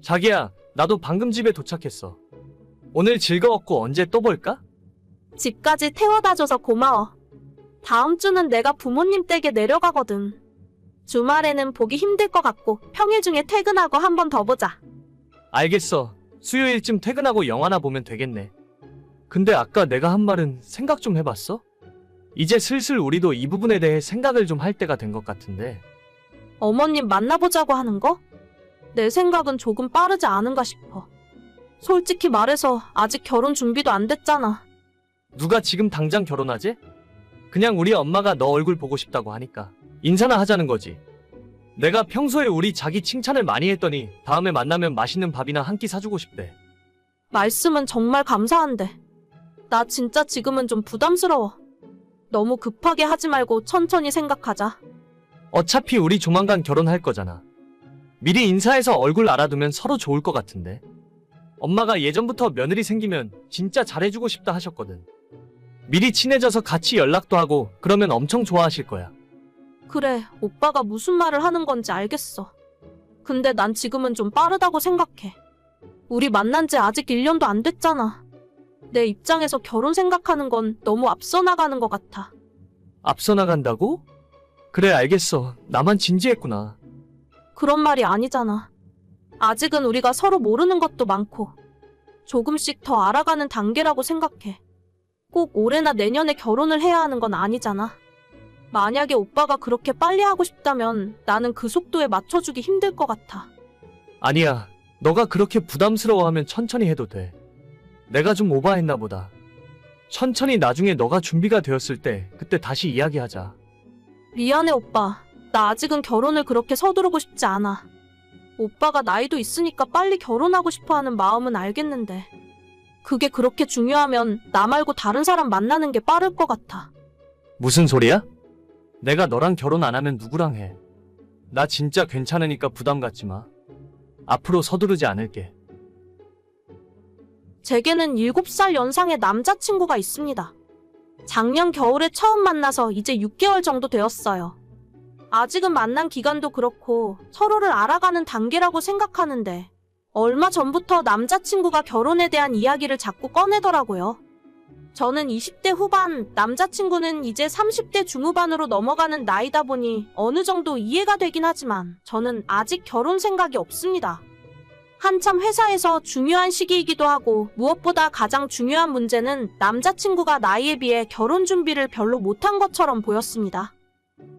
자기야, 나도 방금 집에 도착했어. 오늘 즐거웠고 언제 또 볼까? 집까지 태워다 줘서 고마워. 다음 주는 내가 부모님 댁에 내려가거든. 주말에는 보기 힘들 것 같고 평일 중에 퇴근하고 한 번 더 보자. 알겠어. 수요일쯤 퇴근하고 영화나 보면 되겠네. 근데 아까 내가 한 말은 생각 좀 해봤어? 이제 슬슬 우리도 이 부분에 대해 생각을 좀 할 때가 된 것 같은데. 어머님 만나보자고 하는 거? 내 생각은 조금 빠르지 않은가 싶어. 솔직히 말해서 아직 결혼 준비도 안 됐잖아. 누가 지금 당장 결혼하지? 그냥 우리 엄마가 너 얼굴 보고 싶다고 하니까 인사나 하자는 거지. 내가 평소에 우리 자기 칭찬을 많이 했더니 다음에 만나면 맛있는 밥이나 한 끼 사주고 싶대. 말씀은 정말 감사한데. 나 진짜 지금은 좀 부담스러워. 너무 급하게 하지 말고 천천히 생각하자. 어차피 우리 조만간 결혼할 거잖아. 미리 인사해서 얼굴 알아두면 서로 좋을 것 같은데. 엄마가 예전부터 며느리 생기면 진짜 잘해주고 싶다 하셨거든. 미리 친해져서 같이 연락도 하고 그러면 엄청 좋아하실 거야. 그래, 오빠가 무슨 말을 하는 건지 알겠어. 근데 난 지금은 좀 빠르다고 생각해. 우리 만난 지 아직 1년도 안 됐잖아. 내 입장에서 결혼 생각하는 건 너무 앞서 나가는 것 같아. 앞서 나간다고? 그래 알겠어. 나만 진지했구나. 그런 말이 아니잖아. 아직은 우리가 서로 모르는 것도 많고, 조금씩 더 알아가는 단계라고 생각해. 꼭 올해나 내년에 결혼을 해야 하는 건 아니잖아. 만약에 오빠가 그렇게 빨리 하고 싶다면 나는 그 속도에 맞춰주기 힘들 것 같아. 아니야. 너가 그렇게 부담스러워하면 천천히 해도 돼. 내가 좀 오버했나 보다. 천천히 나중에 너가 준비가 되었을 때 그때 다시 이야기하자. 미안해, 오빠. 나 아직은 결혼을 그렇게 서두르고 싶지 않아. 오빠가 나이도 있으니까 빨리 결혼하고 싶어 하는 마음은 알겠는데. 그게 그렇게 중요하면 나 말고 다른 사람 만나는 게 빠를 것 같아. 무슨 소리야? 내가 너랑 결혼 안 하면 누구랑 해? 나 진짜 괜찮으니까 부담 갖지 마. 앞으로 서두르지 않을게. 제게는 7살 연상의 남자친구가 있습니다. 작년 겨울에 처음 만나서 이제 6개월 정도 되었어요. 아직은 만난 기간도 그렇고 서로를 알아가는 단계라고 생각하는데 얼마 전부터 남자친구가 결혼에 대한 이야기를 자꾸 꺼내더라고요. 저는 20대 후반, 남자친구는 이제 30대 중후반으로 넘어가는 나이다 보니 어느 정도 이해가 되긴 하지만 저는 아직 결혼 생각이 없습니다. 한참 회사에서 중요한 시기이기도 하고 무엇보다 가장 중요한 문제는 남자친구가 나이에 비해 결혼 준비를 별로 못한 것처럼 보였습니다.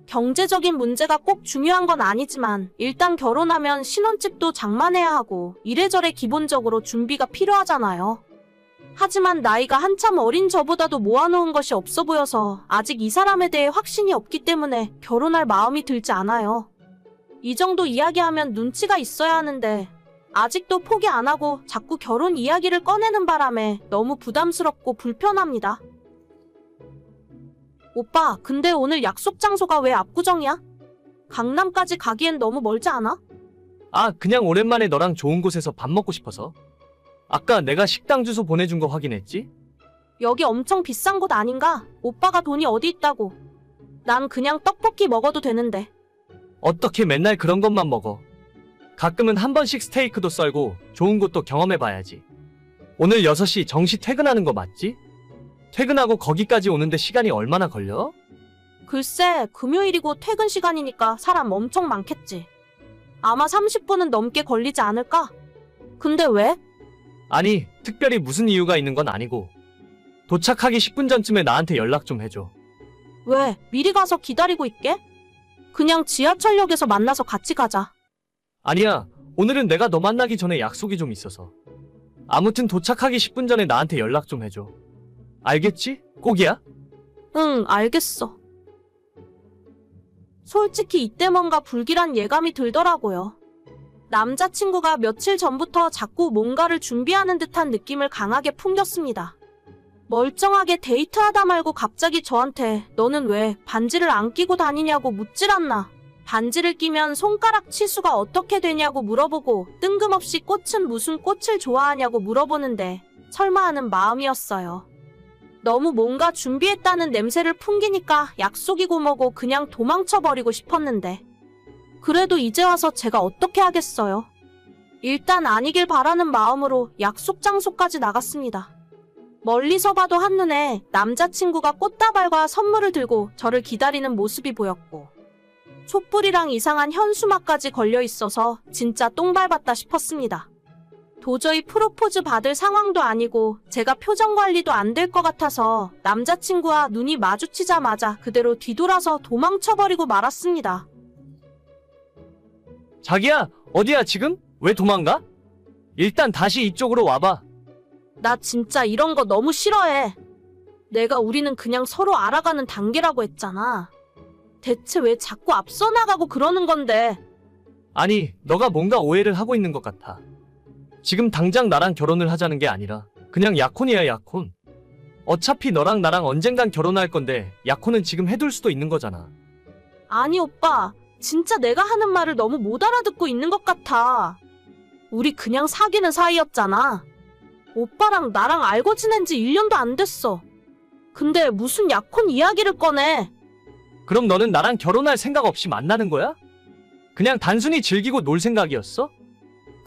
경제적인 문제가 꼭 중요한 건 아니지만 일단 결혼하면 신혼집도 장만해야 하고 이래저래 기본적으로 준비가 필요하잖아요. 하지만 나이가 한참 어린 저보다도 모아놓은 것이 없어 보여서 아직 이 사람에 대해 확신이 없기 때문에 결혼할 마음이 들지 않아요. 이 정도 이야기하면 눈치가 있어야 하는데 아직도 포기 안 하고 자꾸 결혼 이야기를 꺼내는 바람에 너무 부담스럽고 불편합니다. 오빠, 근데 오늘 약속 장소가 왜 압구정이야? 강남까지 가기엔 너무 멀지 않아? 아, 그냥 오랜만에 너랑 좋은 곳에서 밥 먹고 싶어서. 아까 내가 식당 주소 보내준 거 확인했지? 여기 엄청 비싼 곳 아닌가? 오빠가 돈이 어디 있다고. 난 그냥 떡볶이 먹어도 되는데. 어떻게 맨날 그런 것만 먹어? 가끔은 한 번씩 스테이크도 썰고 좋은 곳도 경험해봐야지. 오늘 6시 정시 퇴근하는 거 맞지? 퇴근하고 거기까지 오는데 시간이 얼마나 걸려? 글쎄, 금요일이고 퇴근 시간이니까 사람 엄청 많겠지. 아마 30분은 넘게 걸리지 않을까? 근데 왜? 아니, 특별히 무슨 이유가 있는 건 아니고. 도착하기 10분 전쯤에 나한테 연락 좀 해줘. 왜? 미리 가서 기다리고 있게? 그냥 지하철역에서 만나서 같이 가자. 아니야, 오늘은 내가 너 만나기 전에 약속이 좀 있어서. 아무튼 도착하기 10분 전에 나한테 연락 좀 해줘. 알겠지? 꼭이야? 응, 알겠어. 솔직히 이때 뭔가 불길한 예감이 들더라고요. 남자친구가 며칠 전부터 자꾸 뭔가를 준비하는 듯한 느낌을 강하게 풍겼습니다. 멀쩡하게 데이트하다 말고 갑자기 저한테 너는 왜 반지를 안 끼고 다니냐고 묻질 않나. 반지를 끼면 손가락 치수가 어떻게 되냐고 물어보고 뜬금없이 꽃은 무슨 꽃을 좋아하냐고 물어보는데 설마 하는 마음이었어요. 너무 뭔가 준비했다는 냄새를 풍기니까 약속이고 뭐고 그냥 도망쳐버리고 싶었는데. 그래도 이제 와서 제가 어떻게 하겠어요? 일단 아니길 바라는 마음으로 약속 장소까지 나갔습니다. 멀리서 봐도 한눈에 남자친구가 꽃다발과 선물을 들고 저를 기다리는 모습이 보였고, 촛불이랑 이상한 현수막까지 걸려 있어서 진짜 똥 밟았다 싶었습니다. 도저히 프로포즈 받을 상황도 아니고 제가 표정 관리도 안 될 것 같아서 남자친구와 눈이 마주치자마자 그대로 뒤돌아서 도망쳐버리고 말았습니다. 자기야, 어디야 지금? 왜 도망가? 일단 다시 이쪽으로 와봐. 나 진짜 이런 거 너무 싫어해. 내가 우리는 그냥 서로 알아가는 단계라고 했잖아. 대체 왜 자꾸 앞서 나가고 그러는 건데? 아니, 너가 뭔가 오해를 하고 있는 것 같아. 지금 당장 나랑 결혼을 하자는 게 아니라 그냥 약혼이야, 약혼. 어차피 너랑 나랑 언젠간 결혼할 건데 약혼은 지금 해둘 수도 있는 거잖아. 아니, 오빠. 진짜 내가 하는 말을 너무 못 알아듣고 있는 것 같아. 우리 그냥 사귀는 사이였잖아. 오빠랑 나랑 알고 지낸 지 1년도 안 됐어. 근데 무슨 약혼 이야기를 꺼내? 그럼 너는 나랑 결혼할 생각 없이 만나는 거야? 그냥 단순히 즐기고 놀 생각이었어?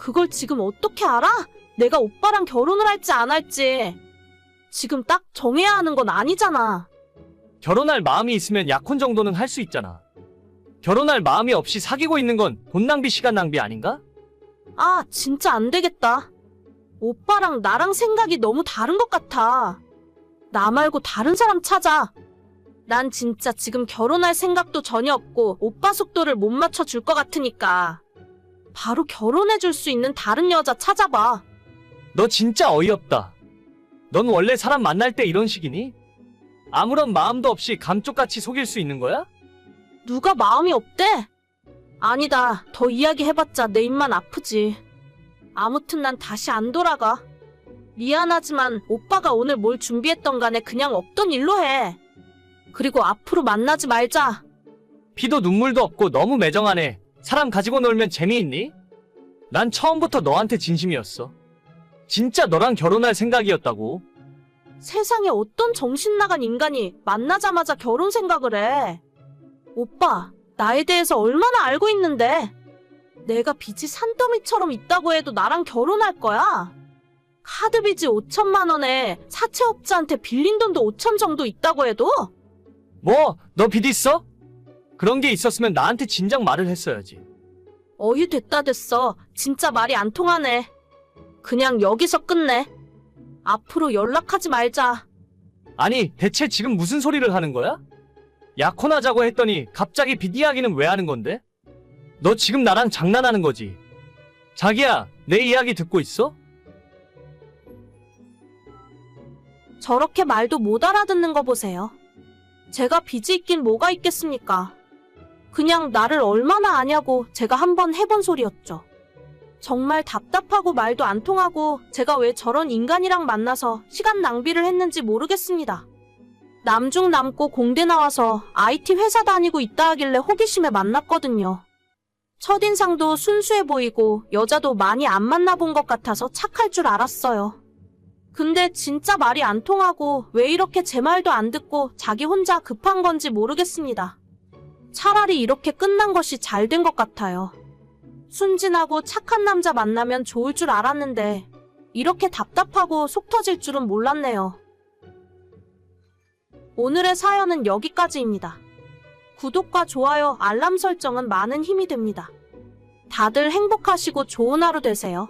그걸 지금 어떻게 알아? 내가 오빠랑 결혼을 할지 안 할지. 지금 딱 정해야 하는 건 아니잖아. 결혼할 마음이 있으면 약혼 정도는 할 수 있잖아. 결혼할 마음이 없이 사귀고 있는 건 돈 낭비, 시간 낭비 아닌가? 아, 진짜 안 되겠다. 오빠랑 나랑 생각이 너무 다른 것 같아. 나 말고 다른 사람 찾아. 난 진짜 지금 결혼할 생각도 전혀 없고 오빠 속도를 못 맞춰 줄 것 같으니까. 바로 결혼해줄 수 있는 다른 여자 찾아봐. 너 진짜 어이없다. 넌 원래 사람 만날 때 이런 식이니? 아무런 마음도 없이 감쪽같이 속일 수 있는 거야? 누가 마음이 없대? 아니다. 더 이야기해봤자 내 입만 아프지. 아무튼 난 다시 안 돌아가. 미안하지만 오빠가 오늘 뭘 준비했던 간에 그냥 없던 일로 해. 그리고 앞으로 만나지 말자. 피도 눈물도 없고 너무 매정하네. 사람 가지고 놀면 재미있니? 난 처음부터 너한테 진심이었어. 진짜 너랑 결혼할 생각이었다고. 세상에 어떤 정신 나간 인간이 만나자마자 결혼 생각을 해. 오빠, 나에 대해서 얼마나 알고 있는데. 내가 빚이 산더미처럼 있다고 해도 나랑 결혼할 거야. 카드 빚이 5천만 원에 사채업자한테 빌린 돈도 5천 정도 있다고 해도 뭐, 너 빚 있어? 그런 게 있었으면 나한테 진작 말을 했어야지. 어휴 됐다 됐어. 진짜 말이 안 통하네. 그냥 여기서 끝내. 앞으로 연락하지 말자. 아니, 대체 지금 무슨 소리를 하는 거야? 약혼하자고 했더니 갑자기 빚 이야기는 왜 하는 건데? 너 지금 나랑 장난하는 거지? 자기야, 내 이야기 듣고 있어? 저렇게 말도 못 알아듣는 거 보세요. 제가 빚이 있긴 뭐가 있겠습니까? 그냥 나를 얼마나 아냐고 제가 한번 해본 소리였죠. 정말 답답하고 말도 안 통하고 제가 왜 저런 인간이랑 만나서 시간 낭비를 했는지 모르겠습니다. 남중 남고 공대 나와서 IT 회사 다니고 있다 하길래 호기심에 만났거든요. 첫인상도 순수해 보이고 여자도 많이 안 만나본 것 같아서 착할 줄 알았어요. 근데 진짜 말이 안 통하고 왜 이렇게 제 말도 안 듣고 자기 혼자 급한 건지 모르겠습니다. 차라리 이렇게 끝난 것이 잘 된 것 같아요. 순진하고 착한 남자 만나면 좋을 줄 알았는데 이렇게 답답하고 속 터질 줄은 몰랐네요. 오늘의 사연은 여기까지입니다. 구독과 좋아요, 알람 설정은 많은 힘이 됩니다. 다들 행복하시고 좋은 하루 되세요.